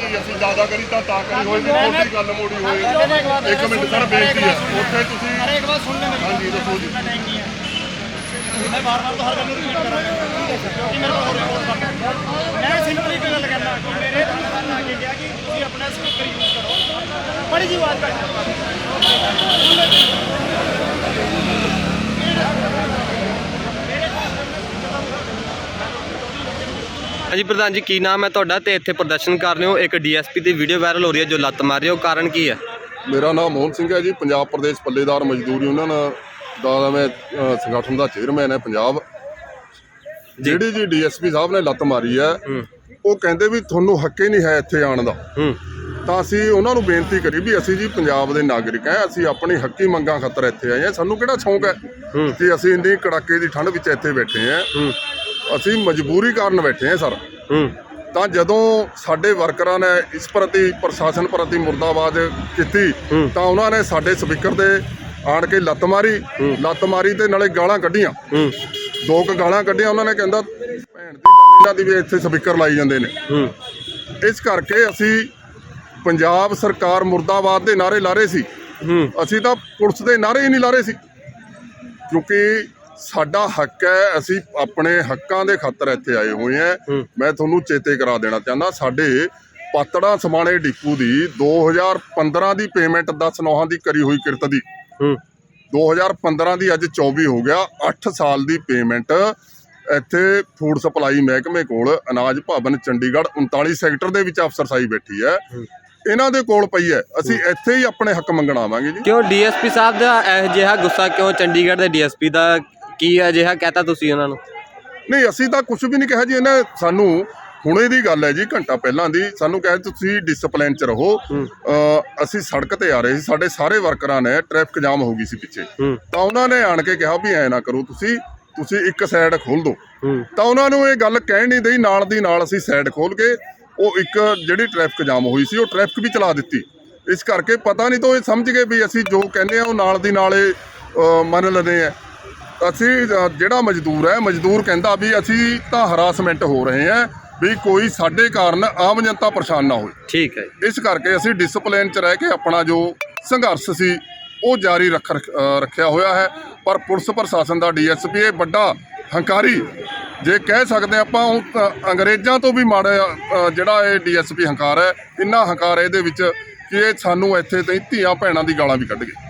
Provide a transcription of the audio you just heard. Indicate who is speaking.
Speaker 1: ਕੀਤੀ ਅਸੀਂ ਜ਼ਿਆਦਾ ਕਰੀ ਤਾਂ ਤਾਂ ਕਰੀ ਹੋਈ ਵੀ ਕੋਈ ਗੱਲ ਮੋੜੀ ਹੋਈ। ਇੱਕ ਮਿੰਟ ਸਰ ਬੇਨਤੀ ਹੈ। ਉੱਥੇ ਤੁਸੀਂ
Speaker 2: ਅਰੇ ਇੱਕ ਵਾਰ ਸੁਣ ਲੈ ਮੇਰੀ
Speaker 1: ਹਾਂਜੀ ਦੱਸੋ ਜੀ।
Speaker 2: ਮੈਂ ਵਾਰ-ਵਾਰ ਤੋਂ ਨੂੰ ਰਿਪੀਟ ਕਰਾਂਗਾ। ਕਿਉਂਕਿ ਮੇਰੇ ਕੋਲ ਰਿਪੋਰਟ ਬਾਕੀ ਮੈਂ ਸਿੰਪਲੀ ਗੱਲ ਕਰਨਾ ਕਿ ਮੇਰੇ ਤੁਹਾਨੂੰ ਆ ਕੇ ਕਿਹਾ ਕਿ ਤੁਸੀਂ ਆਪਣਾ ਸਪੀਕਰ ਯੂਜ਼ ਕਰੋ। ਬੜੀ ਜੀ ਆਵਾਜ਼ ਕੱਢ
Speaker 3: ਹਾਂਜੀ ਪ੍ਰਧਾਨ ਜੀ ਕੀ ਨਾਮ ਹੈ ਤੁਹਾਡਾ ਤੇ ਇੱਥੇ ਪ੍ਰਦਰਸ਼ਨ ਕਰ ਰਹੇ ਹੋ। ਇੱਕ ਡੀਐਸਪੀ ਦੀ ਵੀਡੀਓ ਵਾਇਰਲ ਹੋ ਰਹੀ ਹੈ ਜੋ ਲੱਤ ਮਾਰ ਰਹੀ ਹੈ। ਉਹ ਕਾਰਨ ਕੀ ਹੈ?
Speaker 1: ਮੇਰਾ ਨਾਮ ਮੋਹਨ ਸਿੰਘ ਹੈ ਜੀ। ਪੰਜਾਬ ਪ੍ਰਦੇਸ਼ ਪੱਲੇਦਾਰ ਮਜ਼ਦੂਰ ਯੂਨੀਅਨ ਦਾ ਮੈਂ ਅ, ਸੰਗਠਨ ਦਾ ਚੇਅਰਮੈਨ ਹੈ ਪੰਜਾਬ। ਜਿਹੜੀ ਜੀ ਡੀਐਸਪੀ ਸਾਹਿਬ ਨੇ ਲੱਤ ਮਾਰੀ ਹੈ
Speaker 3: ਹੂੰ।
Speaker 1: ਉਹ ਕਹਿੰਦੇ ਵੀ ਤੁਹਾਨੂੰ ਹੱਕੇ ਨਹੀਂ ਹੈ ਇੱਥੇ ਆਉਣ ਦਾ।
Speaker 3: ਹੂੰ।
Speaker 1: ਤਾਂ ਅਸੀਂ ਉਹਨਾਂ ਨੂੰ ਬੇਨਤੀ ਕਰੀ ਵੀ ਅਸੀਂ ਜੀ ਪੰਜਾਬ ਦੇ ਨਾਗਰਿਕ ਹਾਂ ਅਸੀਂ ਆਪਣੀ ਹੱਕੀ ਮੰਗਾਂ ਖਾਤਰ ਇੱਥੇ ਆਏ ਹਾਂ। ਸਾਨੂੰ ਕਿਹੜਾ ਸ਼ੌਂਕ ਹੈ
Speaker 3: ਹੂੰ।
Speaker 1: ਕਿ ਅਸੀਂ ਇੰਨੀ ਕੜਾਕੇ ਦੀ ਠੰਡ ਵਿੱਚ ਇੱਥੇ ਬੈਠੇ ਹਾਂ।
Speaker 3: ਹੂੰ।
Speaker 1: ਅਸੀਂ ਮਜਬੂਰੀ ਕਾਰਨ ਬੈਠੇ ਹਾਂ ਸਰ।
Speaker 3: ਹੂੰ
Speaker 1: ਤਾਂ ਜਦੋਂ ਸਾਡੇ ਵਰਕਰਾਂ ਨੇ ਇਸ ਪ੍ਰਤੀ ਪ੍ਰਸ਼ਾਸਨ ਪ੍ਰਤੀ ਮੁਰਦਾਬਾਦ ਕੀਤੀ। ਤਾਂ ਉਹਨਾਂ ਨੇ ਸਾਡੇ ਸਪੀਕਰ ਦੇ ਆਣ ਕੇ ਲੱਤ ਮਾਰੀ। ਲੱਤ ਮਾਰੀ ਤੇ ਨਾਲੇ ਗਾਲਾਂ ਕੱਢੀਆਂ। ਦੋ ਕੁ ਗਾਲਾਂ ਕੱਢੀਆਂ ਉਹਨਾਂ ਨੇ ਕਹਿੰਦਾ ਭੈਣ ਦੀ ਲਾਲ ਇਹਨਾਂ ਦੀ ਵੀ ਇੱਥੇ ਸਪੀਕਰ ਲਾਈ ਜਾਂਦੇ ਨੇ। ਇਸ ਕਰਕੇ ਅਸੀਂ ਪੰਜਾਬ ਸਰਕਾਰ ਮੁਰਦਾਬਾਦ ਦੇ ਨਾਰੇ ਲਾ ਰਹੇ ਸੀ। ਅਸੀਂ ਤਾਂ ਪੁਲਿਸ ਦੇ ਨਾਰੇ ਹੀ ਨਹੀਂ ਲਾ ਰਹੇ ਸੀ। ਕਿਉਂਕਿ ਸਾਡਾ ਹੱਕ ਹੈ ਅਸੀਂ ਆਪਣੇ ਹੱਕਾਂ ਦੇ ਖਾਤਰ ਇੱਥੇ ਆਏ ਹੋਏ ਹਾਂ।
Speaker 3: ਹੂੰ।
Speaker 1: ਮੈਂ ਤੁਹਾਨੂੰ ਚੇਤੇ ਕਰਾ ਦੇਣਾ ਚਾਹੁੰਦਾ ਸਾਡੇ ਪਾਤੜਾ ਸਮਾਣੇ ਡਿਪੂ ਦੀ 2015 ਦੀ ਪੇਮੈਂਟ 10 ਨੌਹਾਂ ਦੀ ਕਰੀ ਹੋਈ ਕਿਰਤ ਦੀ।
Speaker 3: ਹੂੰ।
Speaker 1: 2015 ਦੀ ਅੱਜ 24 ਹੋ ਗਿਆ 8 ਸਾਲ ਦੀ ਪੇਮੈਂਟ ਇੱਥੇ ਫੂਡ ਸਪਲਾਈ ਮਹਿਕਮੇ ਕੋਲ ਅਨਾਜ ਭਵਨ ਚੰਡੀਗੜ੍ਹ 39 ਸੈਕਟਰ ਦੇ ਵਿੱਚ ਅਫਸਰਸ਼ਾਹੀ ਬੈਠੀ ਹੈ। ਇਹਨਾਂ ਦੇ ਕੋਲ ਪਈ ਹੈ। ਅਸੀਂ ਇੱਥੇ ਹੀ ਆਪਣੇ ਹੱਕ ਮੰਗਣ ਆਵਾਂਗੇ ਜੀ।
Speaker 3: ਕਿਉਂ ਡੀਐਸਪੀ ਸਾਹਿਬ ਦਾ ਇਹ ਜਿਹਾ ਗੁੱਸਾ ਕਿਉਂ ਚੰਡੀਗੜ੍ਹ ਦੇ ਡੀਐਸਪੀ ਦਾ ਕੀ ਅਜਿਹਾ ਕਹਤਾ ਤੁਸੀਂ ਉਹਨਾਂ ਨੂੰ?
Speaker 1: ਨਹੀਂ ਅਸੀਂ ਤਾਂ ਕੁਝ ਵੀ ਨਹੀਂ ਕਿਹਾ ਜੀ ਇਹਨੇ ਸਾਨੂੰ ਹੁਣੇ ਦੀ ਗੱਲ ਹੈ ਜੀ ਘੰਟਾ ਪਹਿਲਾਂ ਦੀ ਸਾਨੂੰ ਕਹੇ ਤੁਸੀਂ ਡਿਸਪਲਿਨ ਚ ਰਹੋ। ਅ, ਅਸੀਂ ਸੜਕ ਤੇ ਆ ਰਹੇ ਸੀ ਸਾਡੇ ਸਾਰੇ ਵਰਕਰਾਂ ਨੇ ਟ੍ਰੈਫਿਕ ਜਾਮ ਹੋ ਗਈ ਸੀ ਪਿੱਛੇ।
Speaker 3: ਹੂੰ।
Speaker 1: ਤਾਂ ਉਹਨਾਂ ਨੇ ਆਣ ਕੇ ਕਿਹਾ ਵੀ ਐ ਨਾ ਕਰੋ ਤੁਸੀਂ ਤੁਸੀਂ ਇੱਕ ਸਾਈਡ ਖੋਲ ਦਿਓ
Speaker 3: ਹੂੰ।
Speaker 1: ਤਾਂ ਉਹਨਾਂ ਨੂੰ ਇਹ ਗੱਲ ਕਹਿਣ ਨਹੀਂ ਦੇਈ ਨਾਲ ਦੀ ਨਾਲ ਅਸੀਂ ਸਾਈਡ ਖੋਲ ਕੇ ਉਹ ਇੱਕ ਜਿਹੜੀ ਟ੍ਰੈਫਿਕ ਜਾਮ ਹੋਈ ਸੀ ਉਹ ਟ੍ਰੈਫਿਕ ਵੀ ਚਲਾ ਦਿੱਤੀ। ਇਸ ਕਰਕੇ ਪਤਾ ਨਹੀਂ ਤਾਂ ਇਹ ਸਮਝ ਗਏ ਵੀ ਅਸੀਂ ਜੋ ਕਹਿੰਦੇ ਆ ਉਹ ਨਾਲ ਦੀ ਨਾਲ ਇਹ ਅ, ਮੰਨ ਲੈਂਦੇ ਆ। ਅਸੀਂ ਜਿਹੜਾ ਮਜ਼ਦੂਰ ਹੈ ਮਜ਼ਦੂਰ ਕਹਿੰਦਾ ਵੀ ਅਸੀਂ ਤਾਂ ਹਰਾਸਮੈਂਟ ਹੋ ਰਹੇ ਹਾਂ ਵੀ ਕੋਈ ਸਾਡੇ ਕਾਰਨ ਆਮ ਜਨਤਾ ਪਰੇਸ਼ਾਨ ਨਾ ਹੋਵੇ।
Speaker 3: ਠੀਕ ਹੈ।
Speaker 1: ਇਸ ਕਰਕੇ ਅਸੀਂ ਡਿਸਪਲਿਨ 'ਚ ਰਹਿ ਕੇ ਆਪਣਾ ਜੋ ਸੰਘਰਸ਼ ਸੀ ਉਹ ਜਾਰੀ ਰੱਖ ਰੱਖਿਆ ਹੋਇਆ ਹੈ। ਪਰ ਪੁਲਿਸ ਪ੍ਰਸ਼ਾਸਨ ਦਾ ਡੀਐਸਪੀ ਇਹ ਵੱਡਾ ਹੰਕਾਰੀ ਜੇ ਕਹਿ ਸਕਦੇ ਆਪਾਂ ਉਹ ਅੰਗਰੇਜ਼ਾਂ ਤੋਂ ਵੀ ਮਾੜਾ ਜਿਹੜਾ ਇਹ ਡੀਐਸਪੀ ਹੰਕਾਰ ਹੈ ਇੰਨਾ ਹੰਕਾਰ ਇਹਦੇ ਵਿੱਚ ਕਿ ਇਹ ਸਾਨੂੰ ਇੱਥੇ ਤੇ ਧੀਆਂ ਭੈਣਾਂ ਦੀ ਗਾਲਾਂ ਵੀ ਕੱਢ ਗਏ।